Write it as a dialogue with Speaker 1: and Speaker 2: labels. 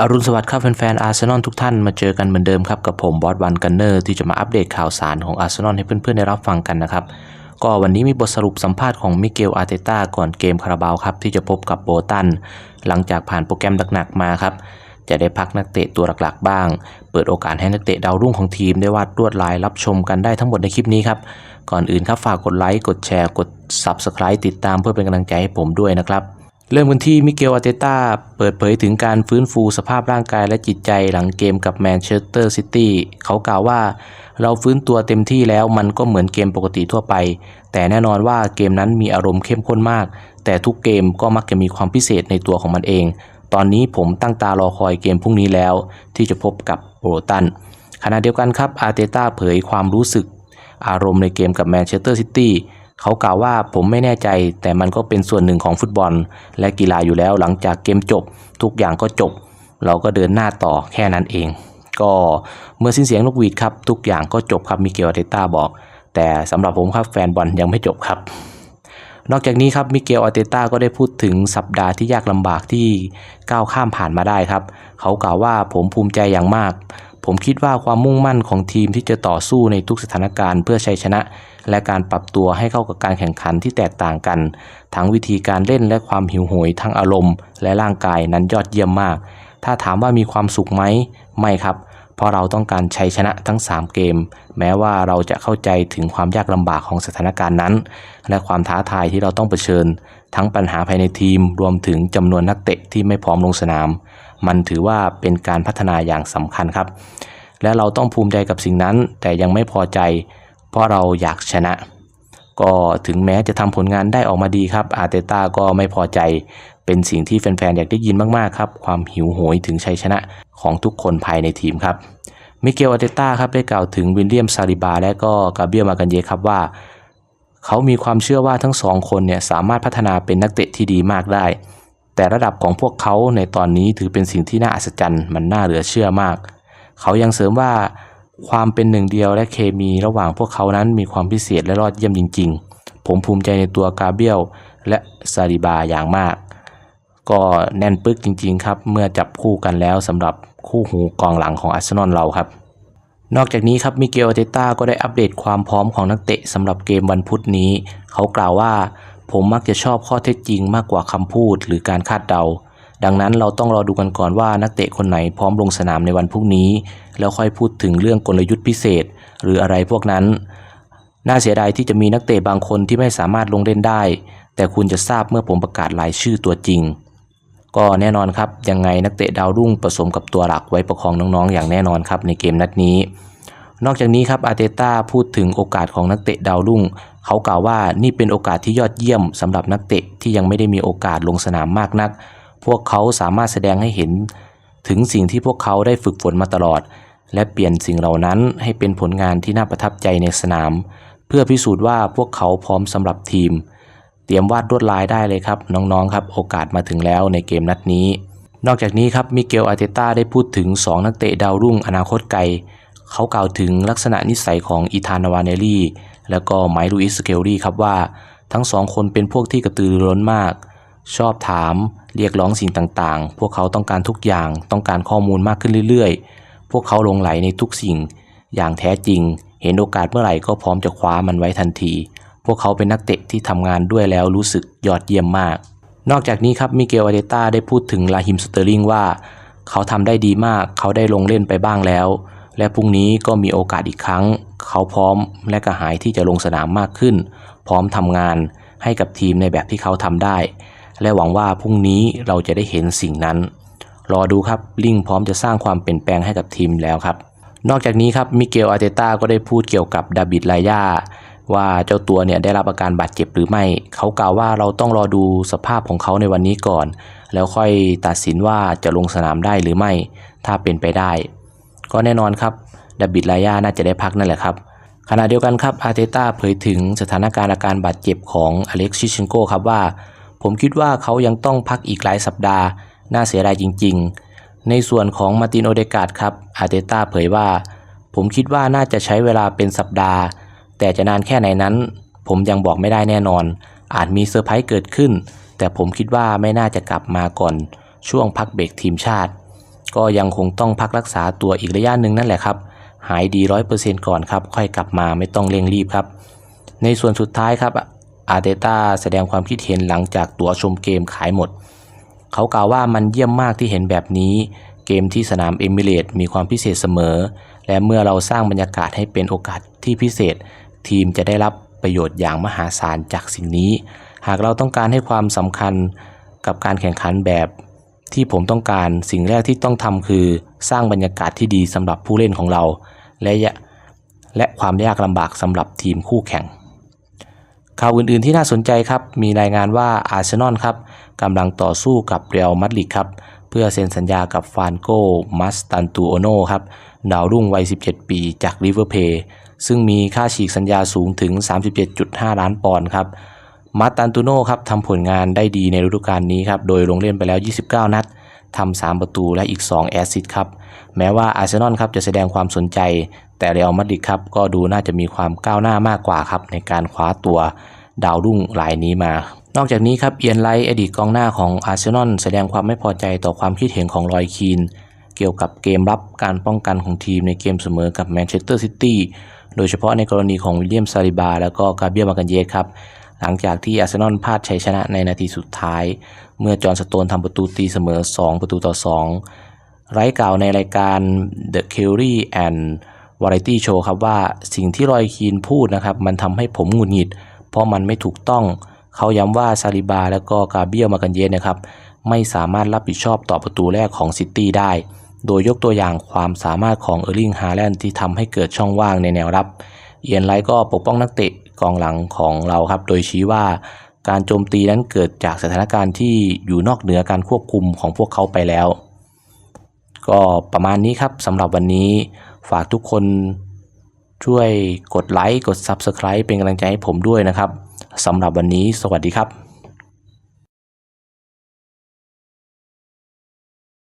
Speaker 1: อรุณสวัสดิ์ครับแฟนๆอาร์เซนอลทุกท่านมาเจอกันเหมือนเดิมครับกับผมบอสวันกันเนอร์ที่จะมาอัปเดตข่าวสารของอาร์เซนอลให้เพื่อนๆได้รับฟังกันนะครับ ก็วันนี้มีบทสรุปสัมภาษณ์ของมิเกลอาร์เตต้าก่อนเกมคาราบาวครับที่จะพบกับโบตัน หลังจากผ่านโปรแกรมหนักๆมาครับ จะได้พักนักเตะตัวหลักๆ บ้าง เปิดโอกาสให้นักเตะดาวรุ่งของทีมได้วาดลวดลายรับชมกันได้ทั้งหมดในคลิปนี้ครับก่อนอื่นครับฝากกดไลค์กดแชร์กด Subscribe ติดตามเพื่อเป็นกำลังใจให้ผมด้วยนะครับ เริ่มกันที่มิเกลอาเตต้าเปิดเผยถึงการฟื้นฟูสภาพร่างกายและจิตใจหลังเกมกับแมนเชสเตอร์ซิตี้เขากล่าวว่า เราฟื้นตัวเต็มที่แล้วมันก็เหมือนเกมปกติทั่วไป แต่แน่นอนว่าเกมนั้นมีอารมณ์เข้มข้นมาก แต่ทุกเกมก็มักจะมีความพิเศษในตัวของมันเอง ตอนนี้ผมตั้งตารอคอยเกมพรุ่งนี้แล้ว ที่จะพบกับโบรตันขณะเดียวกันครับอาเตต้าเผยความรู้สึก อารมณ์ในเกมกับแมนเชสเตอร์ซิตี้ เขากล่าวว่าผมไม่แน่ใจ แต่มันก็เป็นส่วนหนึ่งของฟุตบอล และกีฬาอยู่แล้วหลังจากเกมจบ ทุกอย่างก็จบ เราก็เดินหน้าต่อแค่นั้นเอง ก็เมื่อสิ้นเสียงนกหวีดครับ ทุกอย่างก็จบครับมิเกลอาร์เตต้าบอก แต่สำหรับผมครับแฟนบอลยังไม่จบครับ นอกจากนี้ครับมิเกลอาร์เตต้าก็ได้พูดถึงสัปดาห์ที่ยากลำบากที่ก้าวข้ามผ่านมาได้ครับ เขากล่าวว่าผมภูมิใจอย่างมาก ผมคิดว่าความมุ่งมั่นของทีมที่จะต่อสู้ในทุกสถานการณ์เพื่อชัยชนะ และการปรับตัวให้เข้ากับการแข่งขันที่แตกต่างกัน ทั้งวิธีการเล่นและความหิวโหยทั้งอารมณ์ และร่างกายนั้นยอดเยี่ยมมาก ถ้าถามว่ามีความสุขไหมไม่ครับ เพราะเราต้องการชัยชนะทั้ง 3 เกม แม้ว่าเราจะเข้าใจถึงความยากลำบากของสถานการณ์นั้น และความท้าทายที่เราต้องเผชิญ ทั้งปัญหาภายในทีมรวมถึงจำนวนนักเตะที่ไม่พร้อมลงสนาม มันถือว่าเป็นการพัฒนาอย่างสำคัญครับ และเราต้องภูมิใจกับสิ่งนั้น แต่ยังไม่พอใจ เพราะเราอยากชนะก็ถึงแม้จะทำผลงานได้ออกมาดีครับอาร์เตต้าก็ไม่พอใจ เป็นสิ่งที่แฟนๆ อยากได้ยินมากๆ ครับ ความหิวโหยถึงชัยชนะของทุกคนภายในทีมครับ มิเกลอาเตต้าครับได้กล่าวถึงวิลเลียมซาริบา และก็กาเบียลมากันเยครับว่า เขามีความเชื่อว่าทั้งสองคนเนี่ยสามารถพัฒนาเป็นนักเตะที่ดีมากได้ แต่ระดับของพวกเขาในตอนนี้ถือเป็นสิ่งที่น่าอัศจรรย์ มันน่าเหลือเชื่อมาก เขายังเสริมว่าความเป็นหนึ่งเดียวและเคมีระหว่างพวกเขานั้นมีความพิเศษและยอดเยี่ยมจริง ๆ ผมภูมิใจในตัวกาเบียลและซาริบาอย่างมาก ก็แน่นปึกจริงๆครับ เมื่อจับคู่กันแล้วสำหรับคู่หูกองหลังของอาร์เซนอลเราครับ นอกจากนี้ครับมิเกลอาเตต้าก็ได้อัปเดตความพร้อมของนักเตะสำหรับเกมวันพุธนี้ เขากล่าวว่า ผมมักจะชอบข้อเท็จจริงมากกว่าคำพูดหรือการคาดเดา ดังนั้นเราต้องรอดูกันก่อนว่านักเตะคนไหนพร้อมลงสนามในวันพรุ่งนี้ แล้วค่อยพูดถึงเรื่องกลยุทธ์พิเศษ หรืออะไรพวกนั้น น่าเสียดายที่จะมีนักเตะบางคนที่ไม่สามารถลงเล่นได้ แต่คุณจะทราบเมื่อผมประกาศรายชื่อตัวจริง ก็แน่นอนครับยังไงนักเตะดาวรุ่งผสมกับตัวหลักไว้ประคองน้องๆ อย่างแน่นอนครับในเกมนัดนี้ นอกจากนี้ครับอาเตต้าพูดถึงโอกาสของนักเตะดาวรุ่ง เขากล่าวว่านี่เป็นโอกาสที่ยอดเยี่ยมสำหรับนักเตะที่ยังไม่ได้มีโอกาสลงสนามมากนัก พวกเขาสามารถแสดงให้เห็น ถึงสิ่งที่พวกเขาได้ฝึกฝนมาตลอด และเปลี่ยนสิ่งเหล่านั้นให้เป็นผลงานที่น่าประทับใจในสนาม เพื่อพิสูจน์ว่าพวกเขาพร้อมสำหรับทีม เตรียมวาดลวดลายได้เลยครับน้องๆครับโอกาสมาถึงแล้วในเกมนัดนี้ นอกจากนี้ครับมิเกลอาร์เตต้าได้พูดถึง 2 นักเตะดาวรุ่งอนาคตไกลเขากล่าวถึงลักษณะนิสัยของอีธานาวาเนลลี่และก็ไมลูอิสเกลลี่ครับว่า ทั้งสองคนเป็นพวกที่กระตือร้นมาก ชอบถามเรียกร้องสิ่งต่างๆ พวกเขาต้องการทุกอย่างต้องการข้อมูลมากขึ้นเรื่อยๆ พวกเขาลงไหลในทุกสิ่ง อย่างแท้จริง เห็นโอกาสเมื่อไหร่ก็พร้อมจะคว้ามันไว้ทันที พวกเขาเป็นนักเตะที่ทำงานด้วยแล้วรู้สึกยอดเยี่ยมมาก นอกจากนี้ครับมิเกลอาร์เตต้าได้พูดถึงลาฮิมสเตอร์ลิงว่า เขาทำได้ดีมาก เขาได้ลงเล่นไปบ้างแล้ว และพรุ่งนี้ก็มีโอกาสอีกครั้ง เขาพร้อมและกระหายที่จะลงสนามมากขึ้น พร้อมทำงานให้กับทีมในแบบที่เขาทำได้ และหวังว่าพรุ่งนี้เราจะได้เห็นสิ่งนั้น รอดูครับลิงพร้อมจะสร้างความเปลี่ยนแปลงให้กับทีมแล้วครับ นอกจากนี้ครับมิเกลอาร์เตต้าก็ได้พูดเกี่ยวกับดาบิดไลยา ว่าเจ้าตัวเนี่ยได้รับอาการบาดเจ็บหรือไม่ เขากล่าวว่าเราต้องรอดูสภาพของเขาในวันนี้ก่อน แล้วค่อยตัดสินว่าจะลงสนามได้หรือไม่ ถ้าเป็นไปได้ ก็แน่นอนครับดาบิดไลยาน่าจะได้พักนั่นแหละครับ ขณะเดียวกันครับอาร์เตต้าเผยถึงสถานการณ์อาการบาดเจ็บของอเล็กซิชินโกครับว่า ผมคิดว่าเขายังต้องพักอีกหลายสัปดาห์ น่าเสียดายจริง ๆ ในส่วนของมาตินโอเดกาดครับอาร์เตต้าเผยว่า ผมคิดว่าน่าจะใช้เวลาเป็นสัปดาห์ แต่จะนานแค่ไหนนั้น ผมยังบอกไม่ได้แน่นอน อาจมีเซอร์ไพรส์เกิดขึ้น แต่ผมคิดว่าไม่น่าจะกลับมาก่อน ช่วงพักเบรกทีมชาติ ก็ยังคงต้องพักรักษาตัวอีกระยะหนึ่งนั่นแหละครับ หายดีร้อยเปอร์เซ็นต์ก่อนครับ ค่อยกลับมาไม่ต้องเร่งรีบครับ ในส่วนสุดท้ายครับอาร์เตต้าแสดงความคิดเห็นหลังจากตั๋วชมเกมขายหมด เขากล่าวว่ามันเยี่ยมมากที่เห็นแบบนี้ เกมที่สนามเอมิเรตมีความพิเศษเสมอ และเมื่อเราสร้างบรรยากาศให้เป็นโอกาสที่พิเศษ ทีมจะได้รับประโยชน์อย่างมหาศาลจากสิ่งนี้ หากเราต้องการให้ความสำคัญกับการแข่งขันแบบที่ผมต้องการสิ่งแรกที่ต้องทำคือสร้างบรรยากาศที่ดีสำหรับผู้เล่นของเรา และและความยากลำบากสำหรับทีมคู่แข่ง ข่าวอื่นๆที่น่าสนใจครับ มีรายงานว่าอาร์เซนอลครับกำลังต่อสู้กับเรอัลมาดริดครับเพื่อเซ็นสัญญากับฟานโกมัสตันตูโอโนครับดาวรุ่งวัย 17 ปีจากริเวอร์เพย ซึ่งมีค่าฉีกสัญญาสูงถึง 37.5 ล้านปอนด์ครับมาตันตูโน่ครับทำผลงานได้ดีในฤดูกาลนี้ครับโดยลงเล่นไปแล้ว 29 นัดทำ3 ประตูและอีก 2 แอสซิสต์ครับ แม้ว่าอาร์เซนอลครับจะแสดงความสนใจ แต่เรอัลมาดริดครับก็ดูน่าจะมีความก้าวหน้ามากกว่าครับในการคว้าตัวดาวรุ่งรายนี้มา นอกจากนี้ครับเอียนไลท์อดีตกองหน้าของอาร์เซนอลแสดงความไม่พอใจต่อความคิดเห็นของลอยคีน เกี่ยวกับเกมรับการป้องกันของทีมในเกมเสมอกับแมนเชสเตอร์ซิตี้ โดยเฉพาะในกรณีของวิลเลียมซาลิบา แล้วก็กาเบียมากันเยสครับ หลังจากที่อาร์เซนอลพลาดชัยชนะในนาทีสุดท้าย เมื่อจอห์นสโตนทำประตูตีเสมอ 2 ประตูต่อ 2 ไร้กล่าวในรายการ The Curry and Variety Show ครับว่าสิ่งที่รอยคีนพูดนะครับ มันทำให้ผมหงุดหงิด เพราะมันไม่ถูกต้อง เขาย้ำว่าซาลิบา และก็กาเบียมากันเยสนะครับไม่สามารถรับผิดชอบต่อประตูแรกของซิตี้ได้ โดยยกตัวอย่างความสามารถของเออร์ลิงฮาแลนด์ที่ทำให้เกิดช่องว่างในแนวรับ เอียนไลท์ก็ปกป้องนักเตะกองหลังของเราครับ โดยชี้ว่าการโจมตีนั้นเกิดจากสถานการณ์ที่อยู่นอกเหนือการควบคุมของพวกเขาไปแล้ว ก็ประมาณนี้ครับสำหรับวันนี้ฝากทุกคนช่วยกดไลค์กด Subscribe เป็นกำลังใจให้ผมด้วยนะครับสำหรับวันนี้สวัสดีครับ